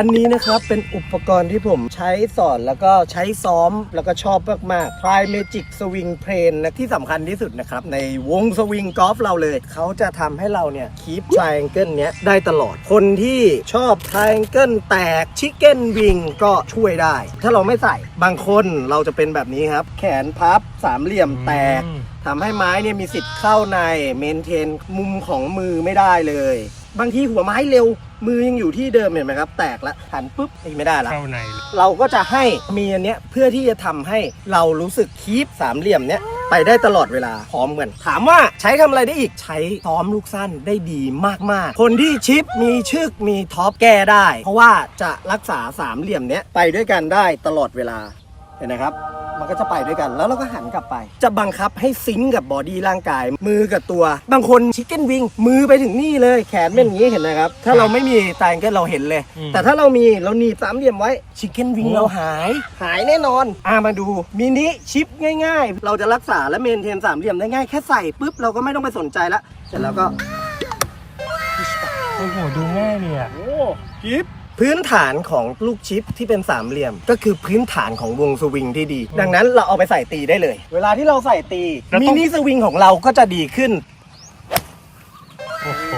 อันนี้นะครับเป็นอุปกรณ์ที่ผมใช้สอนแล้วก็ใช้ซ้อมแล้วก็ชอบมากๆ Prime Magic Swing p l a n นะที่สำคัญที่สุดนะครับ ในวงสวิงกอล์ฟเราเลย เขาจะทำให้เราเนี่ยคีป triangle เนี้ยได้ตลอด คนที่ชอบ triangle แตก chicken wing ก็ช่วยได้ ถ้าเราไม่ใส่บางคนเราจะเป็นแบบนี้ครับ แขนพับสามเหลี่ยมแตก ทำให้ไม้เนี่ยมีสิทธิ์เข้าในเมนเทนมุมของมือไม่ได้เลย บางทีหัวไม้เร็ว มือยังอยู่ที่เดิมเห็นไหมครับ แตกละหันปุ๊บนี่ไม่ได้ละเข้าในเลยเราก็จะให้มีอันเนี้ยเพื่อที่จะทำให้เรารู้สึกคีปสามเหลี่ยมเนี้ยไปได้ตลอดเวลาพร้อมกันถามว่าใช้ทำอะไรได้อีกใช้ซ้อมลูกสั้นได้ดีมากๆ คนที่ชิปมีชึกมีท็อปแก้ได้ เพราะว่าจะรักษาสามเหลี่ยมเนี้ยไปด้วยกันได้ตลอดเวลาเห็นไหมครับ มันก็จะไปด้วยกัน แล้วเราก็หันกลับไป จะบังคับให้ซิงก์กับบอดี้ร่างกาย มือกับตัว บางคนชิคเก้นวิงมือไปถึงนี่เลยแขนเป็นอย่างนี้เห็นนะครับ ถ้าเราไม่มีตายก็เราเห็นเลยแต่ถ้าเรามีเราหนีบสามเหลี่ยมไว้ชิคเก้นวิงเราหาย หายแน่นอนอ่ามาดูมินิชิปง่าย ๆ เราจะรักษาและเมนเทนสามเหลี่ยมได้ง่ายแค่ใส่ปุ๊บเราก็ไม่ต้องไปสนใจละเสร็จแล้วก็ โอ้โหดูง่ายเลยอะโอ้ชิป พื้นฐานของลูกชิปที่เป็นสามเหลี่ยม ก็คือพื้นฐานของวงสวิงที่ดี ดังนั้นเราเอาไปใส่ตีได้เลย เวลาที่เราใส่ตีแล้วมิต้องนิสวิงของเราก็จะดีขึ้น โอ้โห